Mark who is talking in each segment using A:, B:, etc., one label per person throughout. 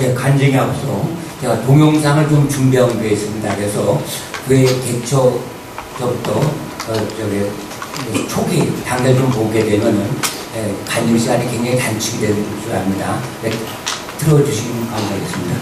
A: 예, 간증에 앞서 제가 동영상을 좀 준비한 게 있습니다. 그래서 그의 개초 저부터 어, 저기 이 초기 단계를 좀 보게 되면은 예, 간증 시간이 굉장히 단축이 되는 줄 압니다. 네, 들어주시면 감사하겠습니다.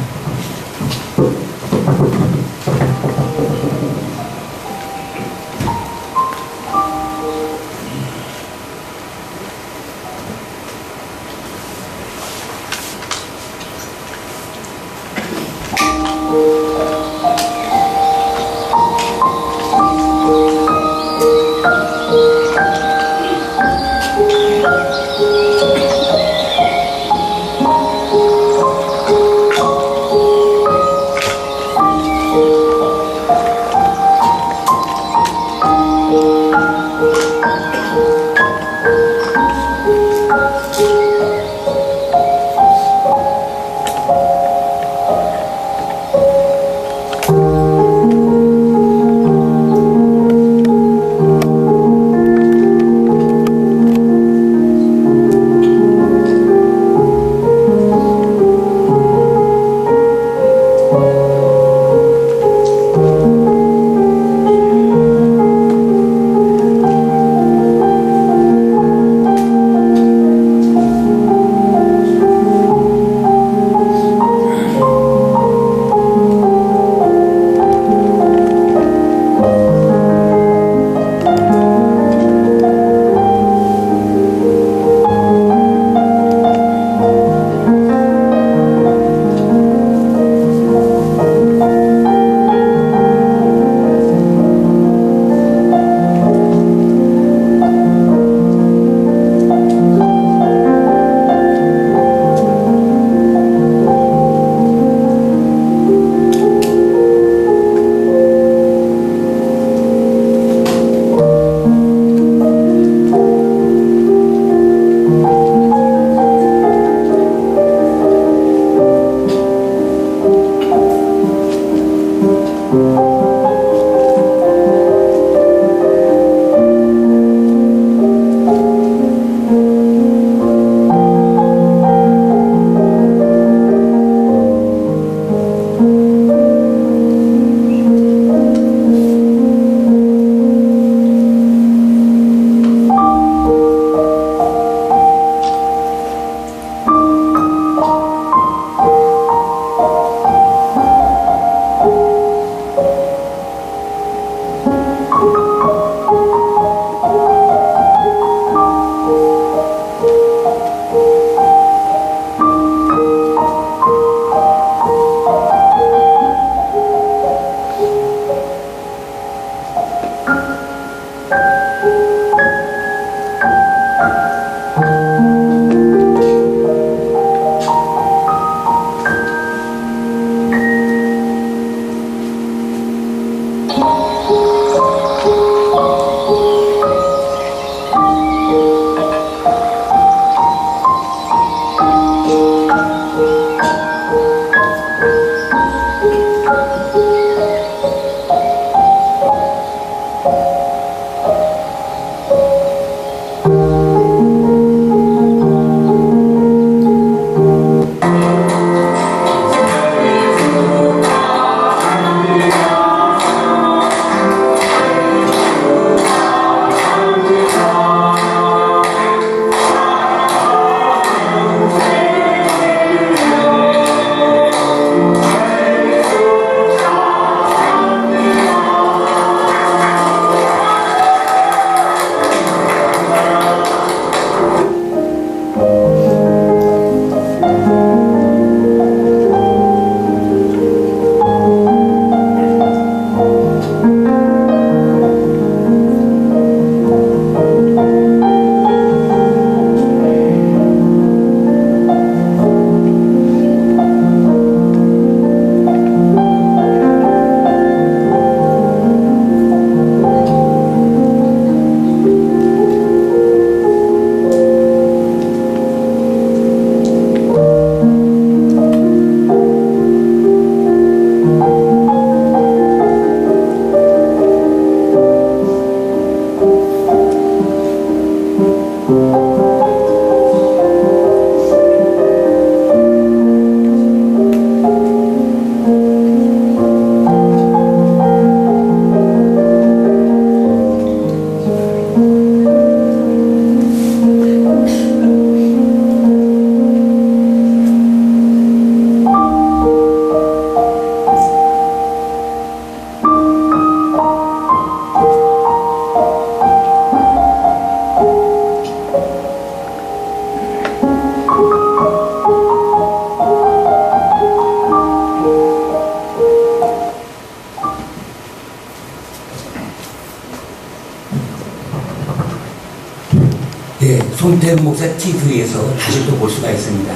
A: 손태우 목사 TV에서 다시 또 볼 수가 있습니다.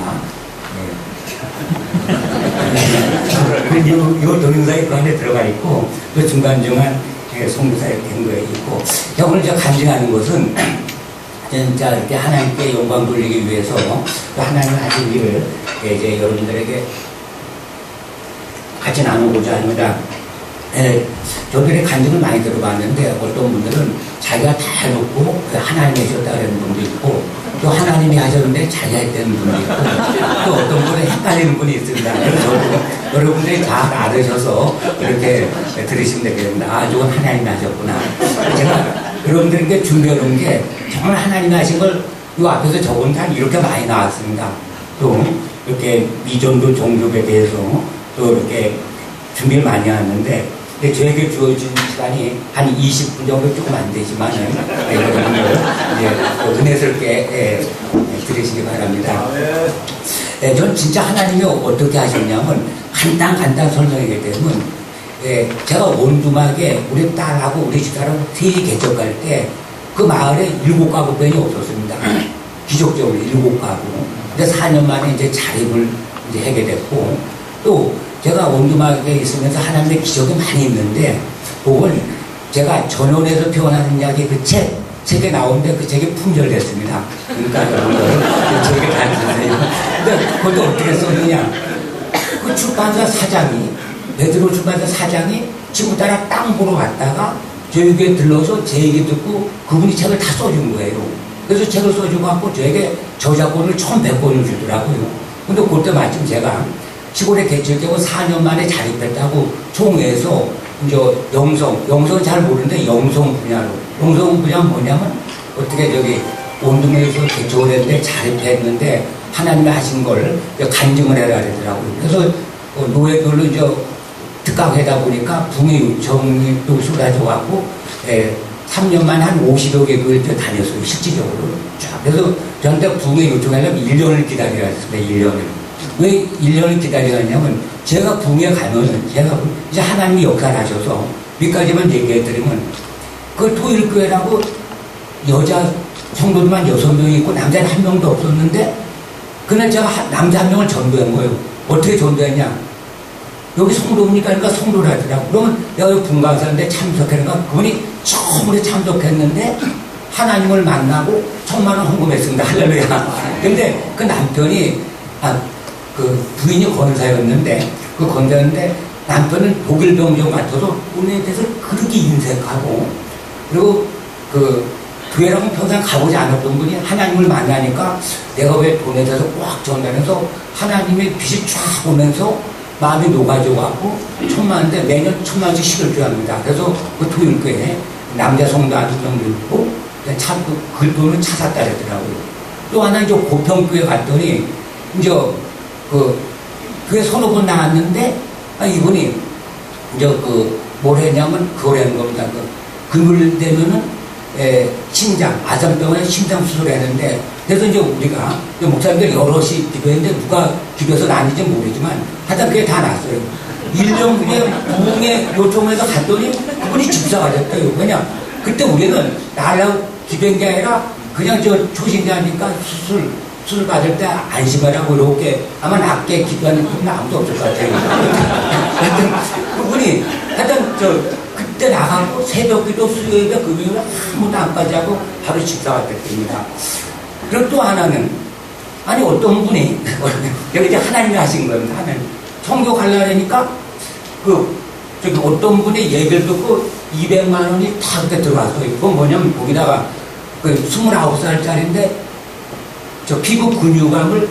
A: 네. 요, 요 동영상이 그 안에 들어가 있고, 그 중간중간 예, 송구사에 된 거에 있고, 자, 오늘 제가 간증하는 것은 진짜 이렇게 하나님께 영광 돌리기 위해서 또 하나님 하신 일을 이제 여러분들에게 같이 나누고자 합니다. 예, 저들의 간증을 많이 들어봤는데 어떤 분들은 자기가 다 해놓고 그 하나님이 하셨다는 분도 있고 또 하나님이 하셨는데 자기가 했다는 분도 있고 또 어떤 분은 헷갈리는 분이 있습니다. 그래서 여러분들이 잘 알으셔서 이렇게 들으시면 되겠습니다. 아, 저건 하나님이 하셨구나. 제가 여러분들에게 준비해 놓은 게 정말 하나님이 하신 걸 이 앞에서 적은 다 이렇게 많이 나왔습니다. 또 이렇게 미전도 종교에 대해서 또 이렇게 준비를 많이 하는데 근데 저에게 주어진 시간이 한 20분 정도 조금 안 되지만 여러분들 이제 은혜스럽게 예, 예, 들으시기 바랍니다. 예, 전 진짜 하나님이 어떻게 하셨냐면 간단 간단 설명하게 되면 예, 제가 원두막에 우리 딸하고 우리 집사람 셋이 개척할 때 그 마을에 일곱 가구밖에 없었습니다. 기적적으로 일곱 가구. 근데 4년 만에 이제 자립을 이제 하게 됐고 또 제가 원두막에 있으면서 하나님의 기적이 많이 있는데 그걸 제가 전원에서 표현하는 이야기 그 책, 책에 나오는데 그 책이 품절됐습니다. 그러니까 여러분들 그 책을 다 주세요. 근데 그것도 어떻게 썼느냐. 그 출판사 사장이, 베드로 출판사 사장이 친구 따라 땅 보러 갔다가 저에게 들러서 제 얘기 듣고 그분이 책을 다 써준 거예요. 그래서 책을 써주고 갖고 저에게 저작권을 1100권을 주더라고요. 근데 그때 마침 제가 시골에 개척되고 4년 만에 자립했다고 총회에서 이제 영성, 영성은 잘 모르는데 영성 분야로. 영성 분야는 뭐냐면 어떻게 저기 원동에서 개척을 했는데 자립했는데 하나님이 하신 걸 간증을 해라 그러더라고요. 그래서 어, 노예별로 이제 특강하다 보니까 붕의 요청이 또 쏟아져갖고 예, 3년 만에 한 50여 개 교회를 다녔어요. 실질적으로. 쫙. 그래서 저한테 붕의 요청하려면 1년을 기다리라 했습니다. 1년을. 왜 1년을 기다리냐면 제가 붕에 가면은 제가 이제 하나님이 역사를 하셔서 밑까지만 얘기해 드리면 그 토일 교회라고 여자 성도들만 여섯 명이 있고 남자는 한 명도 없었는데 그날 제가 한- 남자 한 명을 전도한 거예요. 어떻게 전도했냐? 여기 성도입니까? 그러니까 성도라더라고. 그러면 내가 여기 분강사인데 참석하니까 그분이 처음으로 참석했는데 하나님을 만나고 천만 원 헌금했습니다. 할렐루야. 근데 그 남편이, 아, 그 부인이 권사였는데, 그 권사였는데 남편은 독일 병정 같아서 운에 대해서 그렇게 인색하고, 그리고 그 교회라고 평생 가보지 않았던 분이 하나님을 만나니까 내가 왜 대해서 꽉 전달해서 하나님의 빛이 쫙 오면서 마음이 녹아져갖고 천만 원인데 매년 천만 원씩 식을 교합니다. 그래서 그 토요일교회 남자 성도 아두 명도 있고 차, 그, 그 돈을 차 샀다 그랬더라고요. 또 하나 이제 고평교회 갔더니 이제 그 교회 서너 번 나왔는데 아, 이분이 이제 그뭘 했냐면 그걸 하는 겁니다. 그 금요일 되면은 에, 심장, 아산병원에 심장 수술했는데, 그래서 이제 우리가, 이제 목사님들 여럿이 기도했는데, 누가 기도해서 나는지 모르지만, 하여튼 그게 다 났어요. 1년 후에 부흥에 요청해서 갔더니, 그분이 집사가 됐대요. 왜냐, 그때 우리는 나라고 기도한 게 아니라, 그냥 저 초신자니까 수술, 수 술 받을 때 안심하라고 이렇게, 아마 낮게 기도하는 분은 아무도 없을 것 같아요. 하여튼, 그분이, 하여튼 저, 그때 나가고 새벽 기도 수요일에 금요일에 아무도 안 빠지고 바로 집사가 됐습니다. 그리고 또 하나는 아니 어떤 분이 여기 이제 하나님이 하신 겁니다. 하나님 성교 가려니까 그 저기 어떤 분의 얘기를 듣고 200만 원이 탁 이렇게 들어왔어요. 그건 뭐냐면 거기다가 그 29살짜리인데 저 피부 근육암을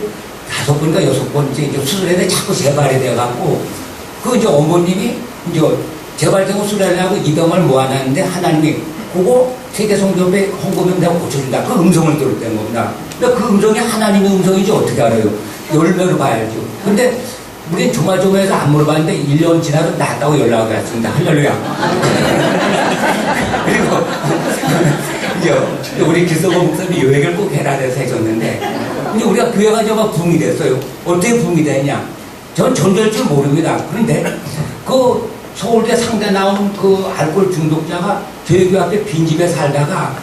A: 다섯 번인가 여섯 번째 이제 수술했는데 자꾸 재발이 돼갖고 그 이제 어머님이 이제 재발되고 수련하고 이병을 모아놨는데 하나님이 그거 세계 성교회 헌금면 내가 고쳐준다. 그 음성을 들었다는 겁니다. 근데 그 음성이 하나님의 음성인지 어떻게 알아요? 열매로 봐야죠. 근데 우린 조마조마해서 안 물어봤는데 1년 지나도 낫다고 연락이 왔습니다. 할렐루야. 그리고 이제 우리 기성호 목사님이 요 얘기를 꼭 해라 해서 해줬는데 근데 우리가 교회가 저가 붕이 됐어요. 어떻게 붕이 됐냐? 전 전될 줄 모릅니다. 그런데 그 서울대 상대 나온 그 알코올 중독자가 저희 교회 앞에 빈집에 살다가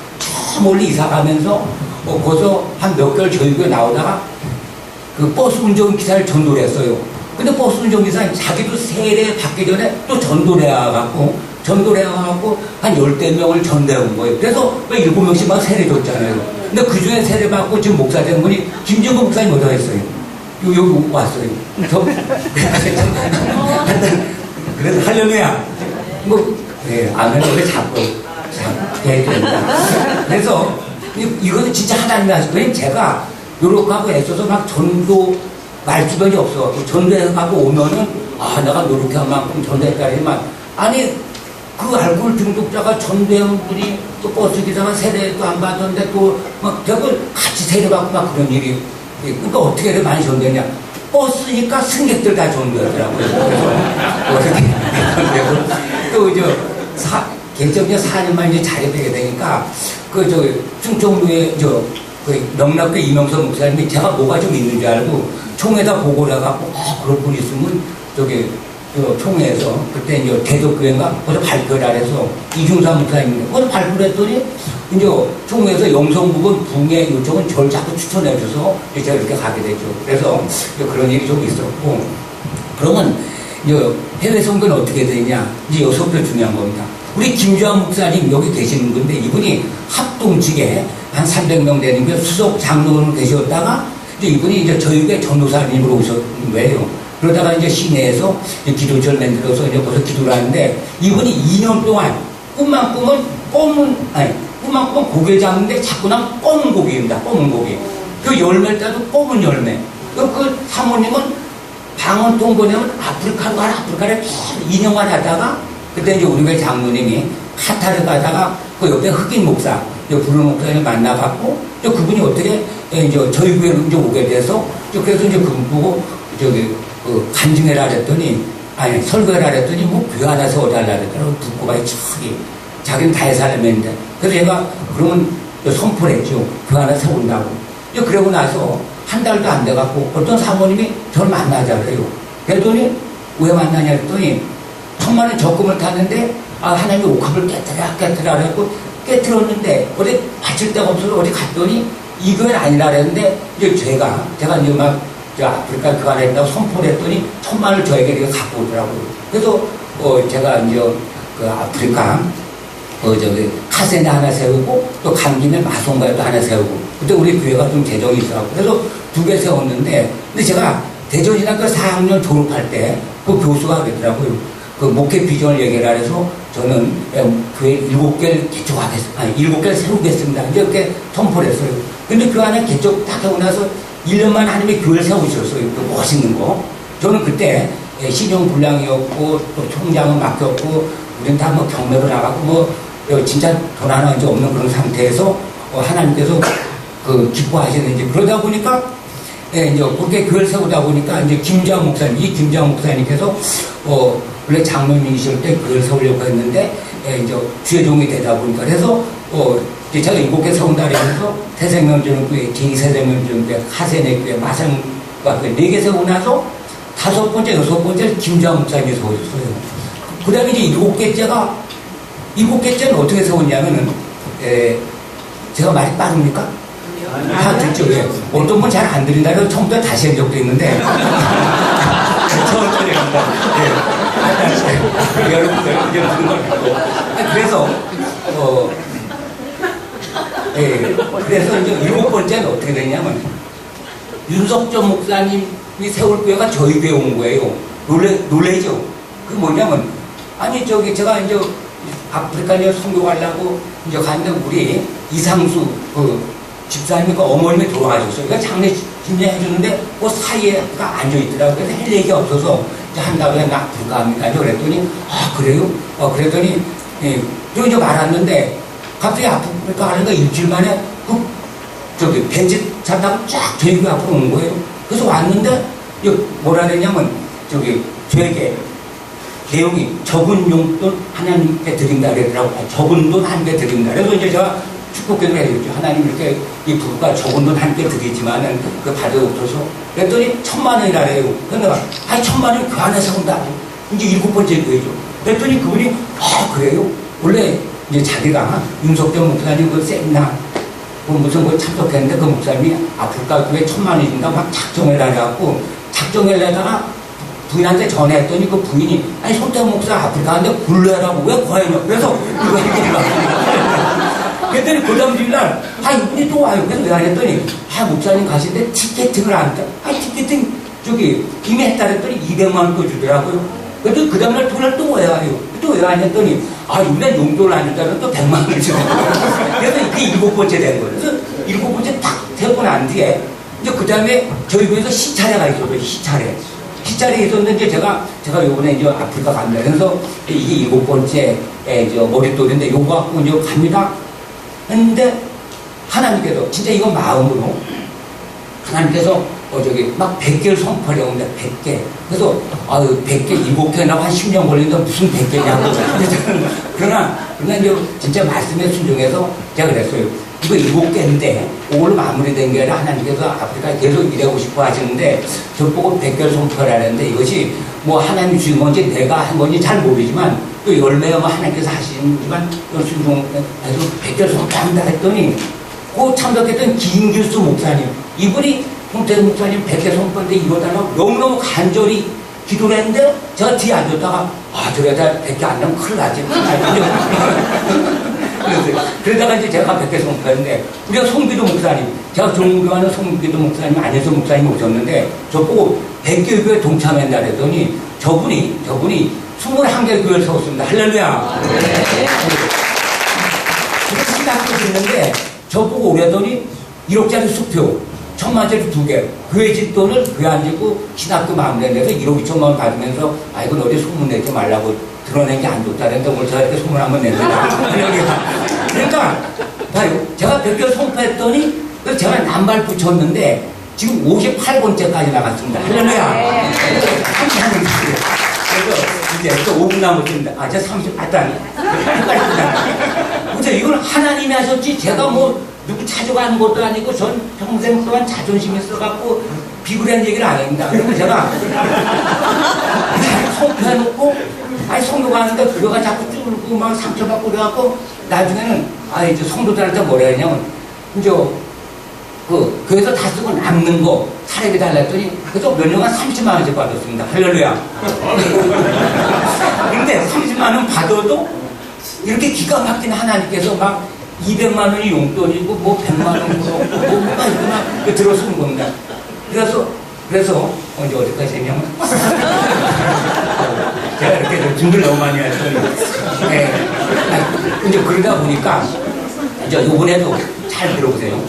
A: 저 멀리 이사 가면서 어, 거기서 한 몇 개월 저희가 나오다가 그 버스 운전기사를 전도를 했어요. 근데 버스 운전기사는 자기도 세례 받기 전에 또 전도를 해와갖고, 전도를 해와갖고 한 열대 명을 전도해온 거예요. 그래서 왜 일곱 명씩 막 세례 줬잖아요. 근데 그 중에 세례 받고 지금 목사 된 분이 김정근 목사님 어디 있어요? 여기, 여기 왔어요. 저, 그래서 할렐루야. 뭐, 예, 아멘, 왜 자꾸, 해야 된다. 그래서, 이, 이거는 진짜 하나님이 하신 거예요. 제가 요렇게 하고 애써서 막 전도 말주변이 없어. 전도해가고 오면은, 아, 내가 노력한 만큼 전도했다니만. 아니, 그 알코올 중독자가 전도한 분이 또 버스 기사가 세례도 안 받았는데 또막 저걸 같이 세례받고 막 그런 일이. 예, 그러니까 어떻게 이렇게 많이 전도했냐. 버스니까 승객들 다 전도하더라고요. 그래서 어떻게 전도하고 또 이제 사, 개정제 4년만 이제 자리되게 되니까 그 저 충청도에 저 그 명락교 이명선 목사님이 제가 뭐가 좀 있는 줄 알고 총에다 보고를 해갖고 아 그럴 분 있으면 저기 저 총회에서 그때 이제 대덕교회인가 거기서 발표를 해서 이중사 목사님인데 거기서 발표를 했더니 이제 총회에서 영성 부분 붕의 요청은 저를 자꾸 추천해 줘서 제가 이렇게 가게 됐죠. 그래서 그런 일이 좀 있었고 그러면 이제 해외 선교는 어떻게 되냐 이제 여기서부터 중요한 겁니다. 우리 김주환 목사님 여기 계시는 건데 이분이 합동 측에 한 300명 되는 게 수석 장로로 계셨다가 이제 이분이 이제 저희에게 전도사님으로 오셨는 거예요. 그러다가 이제 시내에서 기도절 만들어서 이제 거기서 기도를 하는데 이분이 2년 동안 꿈만 꾸면 검은 아니 꿈만 꾸면 고개 잡는데 자꾸나 검은 고기입니다. 검은 고기. 그 열매를 따도 검은 열매. 그, 그 사모님은 방언 통 보내면 아프리카로 가라 아프리카를 계속 2년간 하다가 그때 이제 우리 교회 장로님이 카타르 가다가 그 옆에 흑인 목사 부르는 목사님 만나갖고 그분이 어떻게 이제 저희 교회로 이제 오게 돼서 그래서 이제 그분 보고 저기 그 간증해라 그랬더니 아니 설교해라 그랬더니 뭐 교회 하나 세워달라 그랬더니 듣고 봐야 저기 자기는 다해 살면인데. 그래서 제가 그러면 선포를 했죠. 교회 세운다고. 이제 그러고 나서 한 달도 안 돼갖고 어떤 사모님이 저를 만나자 그래요. 그랬더니 왜 만나냐 그랬더니 천만 원 적금을 탔는데 아 하나님이 옥합을 깨뜨려 깨뜨려 그랬고 깨뜨렸는데 어디 바칠 데가 없어서 어디 갔더니 이 교회는 아니라 그랬는데 이제 제가 제가 이제 막 저 아프리카 교환에 했다고 선포를 했더니 천만 원을 저에게 이렇게 갖고 오더라고요. 그래서 어 제가 이제 그 아프리카 어 저기 카센에 하나 세우고 또 강진에 마송가에도 하나 세우고 그때 우리 교회가 좀 재정이 있어갖고 그래서 두 개 세웠는데 근데 제가 대전이나 그 4학년 졸업할 때 그 교수가 그랬더라고요. 그 목회 비전을 얘기를 해서 저는 교회 일곱 개를 개척하겠습니다. 아니, 일곱 개를 세우겠습니다. 이렇게 선포를 했어요. 근데 그 안에 개척 딱 하고 나서 1년만 하나님이 교회를 세우셨어요. 그 멋있는 거. 저는 그때 신용불량이었고 또 총장은 맡겼고 우리는 다뭐 경매로 나가고 뭐 진짜 돈 하나 이제 없는 그런 상태에서 어, 하나님께서 그 기뻐하시는지 그러다 보니까 예, 이제 그렇게 교회를 세우다 보니까 이제 김장 목사님, 이 김장 목사님께서 어, 원래 장로님이실 때 교회를 세우려고 했는데 예, 이제 주의종이 되다 보니까 그래서 어, 이 제 제가 일곱 개 세운다 그러면서 태생명전교회, 제2세생명전교회, 하세네교회, 마상과 네개 세우고 나서 다섯 번째, 여섯 번째 김장 목사님이 세우셨어요. 그 다음에 이제 일곱 개째가 일곱 개째는 어떻게 세웠냐면은 에, 제가 말이 빠릅니까? 다 듣죠. 예. 어떤 분 잘 안 들린다 그래서 처음부터 다시 한 적도 있는데 천천히 간다. 예. 여러분들 이제 무슨 걸 믿고 그래서 어 예. 그래서 이제 일곱 번째는 어떻게 되냐면 윤석전 목사님이 세울 교회가 저희 교회 온 거예요. 놀래 놀래죠. 그 뭐냐면 아니 저기 제가 이제 아프리카 이제 선교 가려고 이제 갔는데 우리 이상수 그 집사님이 그 어머님이 돌아가셨어요. 그러니까 장례 진례 해주는데 그 사이에가 앉아 있더라고요. 그래서 할 얘기가 없어서 이제 한다고 해서 나 아프리카 합니다. 그랬더니 아 그래요? 어 그랬더니 예, 저 이제 말았는데 갑자기 아프리카 가니까 일주일 만에 그 저기 차 타고 쫙 교회 앞으로 온 거예요. 그래서 왔는데 이거 뭐라 그랬냐면 저기 저에게 내용이 적은 용돈 하나님께 드린다 그러더라고요. 아, 적은 돈 한 개 드린다. 그래서 이제 제가 축복기도 해드렸죠. 하나님 이렇게 이 부부가 적은 돈 한 개 드리지만은 그 받아없어서 그랬더니 천만 원이라 그래요. 그래서 내가 아니 천만 원 교환해서 온다. 이제 일곱 번째 거죠. 그랬더니 그분이 아 그래요? 원래 이제 자기가 윤석열 목사님 그 세미나 그 무슨 뭐 참석했는데 그 목사님이 아프리카 교회 천만 원인가 막 작정을 내다가 부인한테 전화했더니 그 부인이 아니 손태 목사 아프리카 가는데 굴러라고 왜 과연요 그래서 얘기를 막 그랬더니 그 다음 주일날 아 이분이 또 와요. 그래서 왜안 했더니 아 목사님 가시는데 티켓팅을 안 했다 아 티켓팅 저기 이미 했다 그랬더니 200만 원또 주더라고요 그래도 그 다음날 돈을 또왜 와요. 또왜안 했더니 아 이번에 용돈을 안 줬다면 또 100만 원을 주고. 그래서 이게 일곱 번째 된 거예요. 그래서 일곱 번째 딱 되고 난 뒤에 이제 그 다음에 저희 교회에서 시차례가 있었어요. 시차례. 시차례 있었는데 제가 제가 요번에 이제 아프리카 갑니다. 그래서 이게 일곱 번째 머릿돌인데 요거 갖고 이제 갑니다. 했는데 하나님께서 진짜 이거 마음으로 하나님께서 어 저기 막 100개를 선포하려고 합니다. 100개. 그래서 아유 100개 일곱 개나 한 10년 걸리는데 무슨 100개냐고. 그러나 그러나 이제 진짜 말씀에 순종해서 제가 그랬어요. 이거 일곱 개인데 오늘 마무리된 게 아니라 하나님께서 아프리카에 계속 일하고 싶어 하시는데 저보고 100개를 선포하라는데 이것이 뭐 하나님 주신 건지 내가 한 건지 잘 모르지만 또 열매가 뭐 하나님께서 하시지만 또 순종해서 100개를 선포한다 했더니 그 참석했던 김길수 목사님 이분이 홍태 목사님 백개 선포인데 이거 달라고 너무너무 간절히 기도를 했는데 제가 뒤에 앉았다가 아 저래다 백개 안 나면 큰일 나지. 그러다가 이제 제가 백개 선포했는데 우리가 송기도 목사님 제가 존경하는 송기도 목사님 안혜서 목사님 오셨는데 저보고 백개 교회 동참한다 그랬더니 저분이 저분이 21개 교회를 세웠습니다. 할렐루야. 그래서 신학교 듣는데 저보고 오려더니 1억짜리 수표 천만짜리 두 개. 교회 집 돈을 교회 안 짓고 신학교 마음대로 내서 1억 2천만 원 받으면서 아 이건 어디 소문 내지 말라고 드러낸 게 안 좋다 그랬는데 오늘 제가 이렇게 소문 한번 냈는다. 그러니까 봐요. 제가 선포했더니 그래서 제가 남발 붙였는데 지금 58번째까지 나갔습니다. 할렐루야. 30번 그래서 이제 또 5분 남았습니다. 아, 저 30, 아, 딴. 헷갈리 근데 이걸 하나님이 하셨지, 제가 뭐, 누구 찾아가는 것도 아니고, 전 평생 동안 자존심이 있어갖고, 비굴한 얘기를 안 합니다. 그래서 제가, 성표해놓고, 아니, 성도가 하는데, 그거가 자꾸 쫄고, 막 상처받고 그래갖고, 나중에는, 아, 이제 성도들한테 뭐라 했냐면, 이제, 그, 그래서 다 쓰고 남는 거, 사례비 달랬더니, 그래서 몇 년간 30만 원씩 받았습니다. 할렐루야. 근데 30만 원 받아도, 이렇게 기가 막힌 하나님께서 막 200만 원이 용돈이고, 뭐 100만 원으로, 뭐, 막 이렇게 막 들어쓰는 겁니다. 그래서, 그래서, 언제 어디까지 했냐면, 제가 이렇게 좀 준비를 너무 많이 했더니, 네. 아니, 이제 그러다 보니까, 이제 요번에도 잘 들어보세요.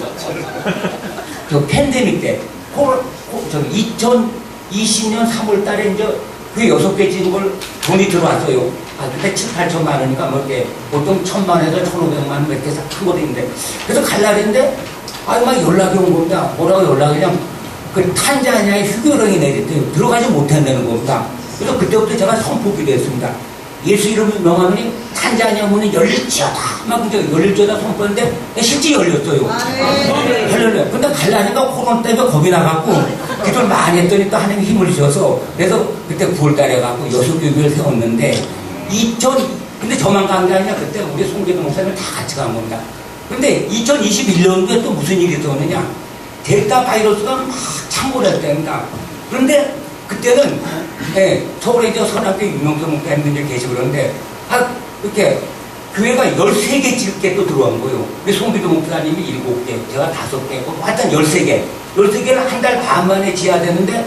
A: 저 팬데믹 때, 코로, 코, 저 2020년 3월 달에 이제 그 여섯 개걸 돈이 들어왔어요. 아, 근데 7, 8천만 원이니까 뭐 이렇게 보통 천만 원에서 1,500만 원 이렇게 큰 거리인데. 그래서 갈라는데, 아, 막 연락이 온 겁니다. 뭐라고 연락이 그냥 그 탄자니아에 휴교령이 내렸대요. 들어가지 못한다는 겁니다. 그래서 그때부터 제가 선포기도 했습니다. 예수 이름을 명하더니 탄자니아 문이 열릴지어다. 막 이제 열릴지어다 선포했는데 실제 열렸어요. 할렐루야. 근데 갈라니까 코로나 때문에 겁이 나갖고 기도를 많이 했더니 또 하나님 힘을 주셔서 그래서 그때 9월 달에 갖고 여섯 교회를 세웠는데 2000 근데 저만 간 게 아니라 그때 우리 송기도 목사님 다 같이 간 겁니다. 근데 2021년도에 또 무슨 일이 있었느냐? 델타 바이러스가 막 창궐 했답니다. 그런데 그때는 예, 서울에 이제 선악교 유명성 목사 님들 계시고 그러는데 아, 이렇게 교회가 13개 집게 또 들어온 거예요. 근데 송기도 목사님이 7개, 제가 5개, 뭐 하여튼 13개. 13개를 한 달 반 만에 지어야 되는데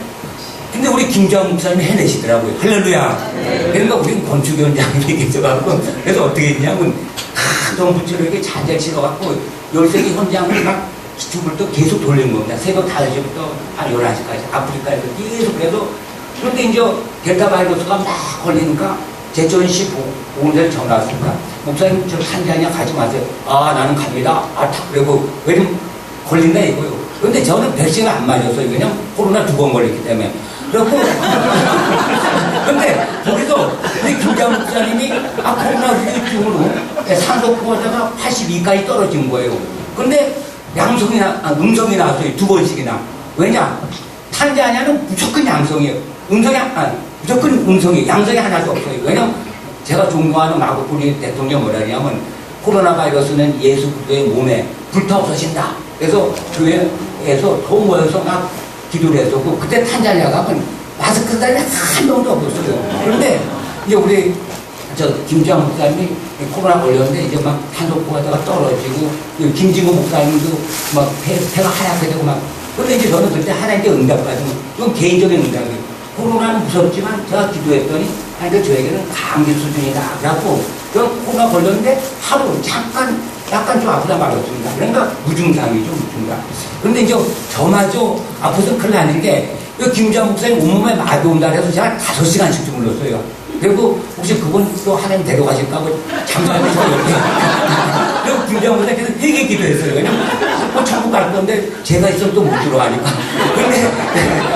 A: 근데 우리 김정은 목사님이 해내시더라고요. 할렐루야. 그러니까 우린 건축위원장이 계셔갖고 그래서 어떻게 했냐면 큰 부처에게 자재 실어갖고 13개 현장을 막 기축을 또 계속 돌린 겁니다. 새벽 5시부터 한 11시까지 아프리카에서 계속 그래서 그런데 이제 델타 바이러스가 막 걸리니까 제천 씨 보건소에 전화 왔습니다. 목사님 저 탄자니아 가지 마세요. 아 나는 갑니다. 아 다- 그리고 왜냐면 걸린다 이거요. 그런데 저는 백신을 안 맞았어요. 그냥 코로나 두 번 걸렸기 때문에. 그래갖고 근데 거기서 우리 김장 목사님이 아 코로나 후유증으로 산소포화자가 82까지 떨어진 거예요. 근데 양성이 나, 아, 음성이 나왔어요. 두 번씩이나. 왜냐? 탄자니아는 무조건 양성이에요. 음성이, 아, 무조건 음성이에요. 양성이 하나도 없어요. 왜냐면 제가 존경하는 마고프리 대통령 뭐라냐면 코로나 바이러스는 예수 그리스도의 몸에 불타 없어진다. 그래서 교회에서 더 모여서 막 기도를 했었고 그때 탄자니아 가면 마스크 달리 한 명도 없었어요. 그런데 이제 우리 저 김주환 목사님이 코로나 걸렸는데 이제 막 탄소포가 다가 떨어지고 그 김진구 목사님도 막 폐, 폐가 하얗게 되고 막 근데 이제 저는 그때 하나님께 응답받은 거 이건 개인적인 응답이에요. 코로나는 무섭지만 제가 기도했더니 하나님께 저에게는 감기 수준이다. 그래갖고 저 코로나 걸렸는데 하루 잠깐 약간 좀 아프다 말았습니다. 그러니까 무증상이죠, 무증상. 그런데 이제 저마저 아파서 큰일 나는 게, 이 김주환 목사님 온몸에 마비 온다 그래서 제가 다섯 시간씩 주물렀어요. 그리고 혹시 그분 또 하나님 데려가실까 고 잠깐만요. 그리고 김주환 목사님께서 되게 기도했어요. 왜냐면 뭐 천국 갈 건데 제가 또못 들어가니까. 근데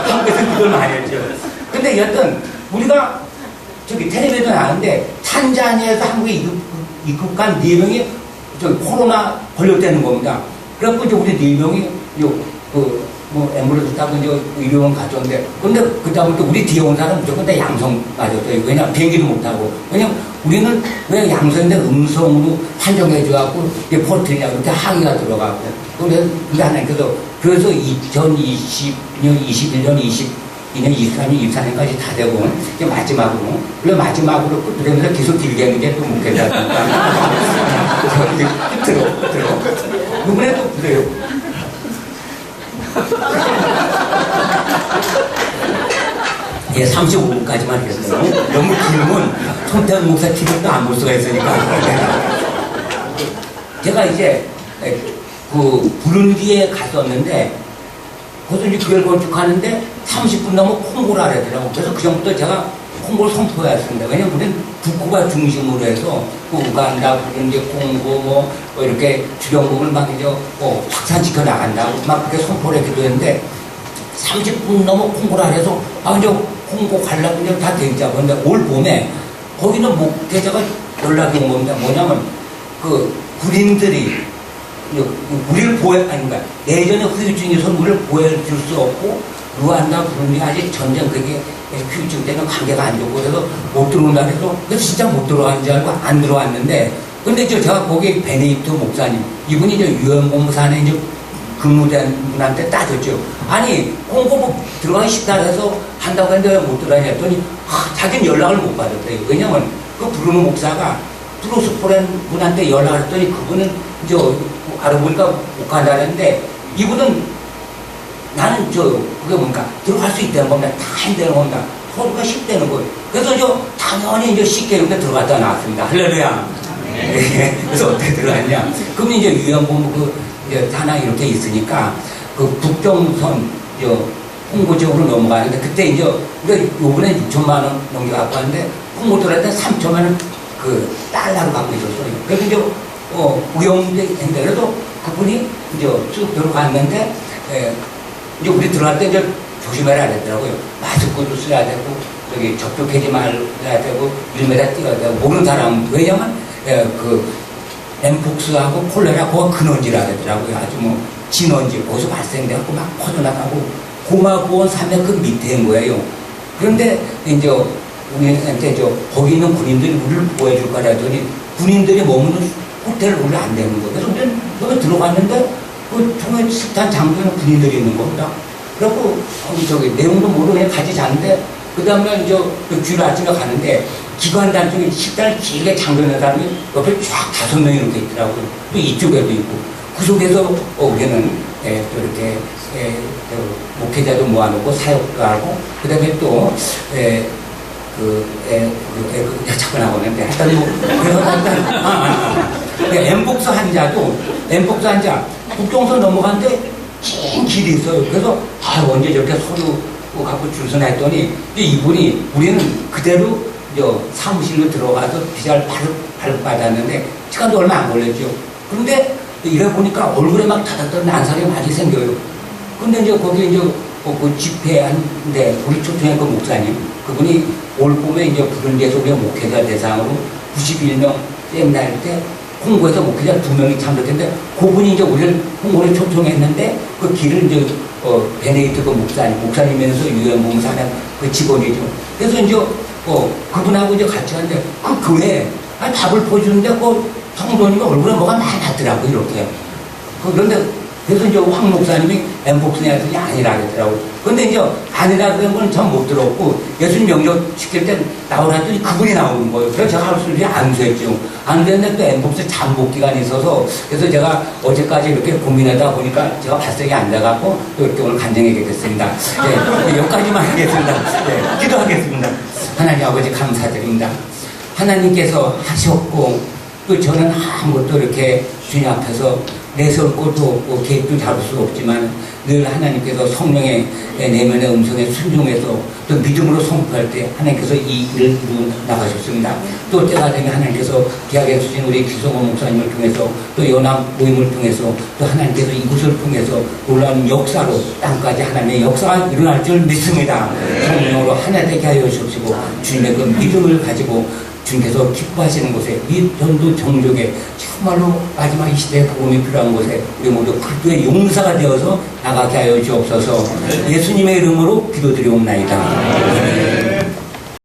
A: 한국에서 그걸 많이 했죠. 근데 여튼 우리가 저기 텔레비전 나왔는데 탄자니아에서 한국에 입국, 입국한 네 명이 저기 코로나 걸렸다는 겁니다. 그래갖고 이제 우리 네 명이 요, 그, 뭐, 앰뷸런스 타고 이제 의료원 가졌는데, 근데 그다음부터 우리 뒤에 온 사람은 무조건 다 양성 맞았어요. 왜냐, 비행기도 못 타고. 왜냐면 우리는 왜 양성인데 음성으로 판정해 줘갖고, 이게 퍼트리냐, 이렇게 항의가 들어가고. 그래서 우리 하나님께서, 그래서 2020년, 21년, 20, 2년, 23년, 24년까지 다 되고, 이제 마지막으로, 그래 마지막으로 끝으면서 계속 길게 하는 게또 묵겠 다. 끝으로, 끝으로. 이번에도 그래요. 예, 35분까지만 했어요. 너무 길면 손태원 목사 TV도 안 볼 수가 있으니까. 제가 이제 그 부룬디에 갔었는데 거기서 이제 교회를 건축하는데 30분 넘으면 콩고를 하더라고. 그래서 그 전부터 제가 콩고를 선포했습니다. 왜냐면 우리는 북구가 중심으로 해서 그 우간다, 부른디, 콩고 뭐, 뭐 이렇게 주변국을 막 이제 뭐 확산시켜 나간다고 막 그렇게 선포를 했기도 했는데 30분 넘어 콩고를 안 해서 아 이제 콩고 가려고 이제 다 되자. 근데 올 봄에 거기는 목회자가 연락이 온 겁니다. 뭐냐면 그 군인들이 우리를 보호, 아닌가, 내전의 후유증에서 우리를 보호해 줄 수 없고, 루안다, 부르ndi 아직 전쟁 그게 후유증 때문에 관계가 안 좋고, 그래서 못 들어온다 그래서 진짜 못 들어간 줄 알고 안 들어왔는데, 근데 저 제가 거기 베네이트 목사님, 이분이 이제 유엔본부산에 이제 근무된 분한테 따졌죠. 아니, 홍보부 들어가기 쉽다 해서 한다고 했는데 왜 못 들어가냐 했더니, 아, 자기는 연락을 못 받았대요. 왜냐면 그 부르는 목사가 프로스포렌 분한테 연락을 했더니 그분은 이제 알아보니까 못 간다는데 이분은 나는 저 그게 뭔가 들어갈 수 있다는 겁니다. 다 한다는 겁니다. 서류가 쉽다는 거예요. 그래서 저 당연히 이제 쉽게 이렇게 들어갔다 나왔습니다. 할렐루야. 네. 그래서 어떻게 들어갔냐? 그럼 이제 유연본부 그 이제 하나 이렇게 있으니까 그 북경선 저 홍보 지역으로 넘어가는데 그때 이제 우리가 요번에 6천만 원 넘겨 갖고 왔는데 홍보 들어갈 때 3천만 원그 달러로 갖고 있었어요. 그래서 이제 어, 우영인데 그래도 그분이 이제 쭉 들어갔는데 에, 이제 우리 들어갈 때 이제 조심해라 그랬더라고요. 마스크도 써야 되고 저기 접촉하지 말아야 되고 1m 뛰어야 되고 모르는 사람 왜냐면 에, 그 엠폭스하고 콜레라 그거 근원지라 그러더라고요. 아주 뭐 진원지 거기서 발생돼갖고 막 퍼져나가고 고마구원 산맥 그 밑에인 거예요. 그런데 이제 우리한테 저 거기 있는 군인들이 우리를 보호해줄 거라 했더니 군인들이 머무는 호텔을 원래 안 되는. 그래서 우리는 여기 들어갔는데 그 총회 식단 장소에는 군인들이 있는 겁니다. 그래갖고 어, 저기 내용도 모르고 같이 자는데 그 다음날 이제 그 주일 아침에 가는데 기관단 중에 식단을 길게 장도는 사람이 옆에 쫙 다섯 명이 이렇게 있더라고요. 또 이쪽에도 있고 그 속에서 어, 우리는 예, 또 이렇게 예, 또 목회자도 모아놓고 사역도 하고 그 다음에 또 예, 그, 애, 그, 애, 그, 자꾸 나오는데, 하여튼 뭐, 그래서 일단, 아, 아, 아. 그 엠복스 환자도, 엠복스 환자, 국경선 넘어가는데, 긴 길이 있어요. 그래서, 아, 언제 저렇게 서류 갖고 줄 서나 했더니, 이분이, 우리는 그대로, 사무실로 들어가서 비자를 발급, 발급받았는데, 시간도 얼마 안 걸렸죠. 그런데, 이래 보니까 얼굴에 막 다닥다닥 난살이 많이 생겨요. 근데 이제 거기 이제 어, 그 집회한데 우리 초청의 그 목사님 그분이 올 봄에 이제 부른 데서 우리 목회자 대상으로 91명 쌤날 때 홍보에서 목회자 두 명이 참석했는데 그분이 이제 우리를 홍보를 초청했는데 그 길을 이제 어, 베네이트 그 목사님 목사님이면서 유엔봉사는 그 직원이죠. 그래서 이제 어, 그분하고 이제 같이 갔는데 그 교회 아, 밥을 퍼주는데 그 성도님 얼굴에 뭐가 많이 났더라고 이렇게. 그런데 그래서 이제 황 목사님이 엠복스네아들이 아니라 그랬더라고. 근데 이제 아니라 그런 건 전 못 들었고 예수님 명령 시킬 때 나오라 했더니 그분이 나오는 거예요. 그래서 제가 할 소리 안수했죠. 안 됐는데 또 엠복스 잠복 기간이 있어서 그래서 제가 어제까지 이렇게 고민하다 보니까 제가 발성이 안 돼갖고 또 이렇게 오늘 간증하게 됐습니다. 네, 여기까지만 하겠습니다. 네, 기도하겠습니다. 하나님 아버지 감사드립니다. 하나님께서 하셨고 또 저는 아무것도 이렇게 주님 앞에서 내세울 것도 없고 계획도 잡을 수 없지만 늘 하나님께서 성령의 내면의 음성에 순종해서 또 믿음으로 선포할 때 하나님께서 이 일을 이루어 나가셨습니다. 또 때가 되면 하나님께서 기하게 주신 우리 기성호 목사님을 통해서 또 연합 모임을 통해서 또 하나님께서 이곳을 통해서 놀라운 역사로 땅까지 하나님의 역사가 일어날 줄 믿습니다. 성령으로 하나 되게 하여 주시고 주님의 그 믿음을 가지고 주님께서 기뻐하시는 곳에 이 전도 정족에 정말로 마지막 이 시대에 복음이 필요한 곳에 우리 모두 그리스도의 용사가 되어서 나가게 하여 주옵소서. 예수님의 이름으로 기도드리옵나이다.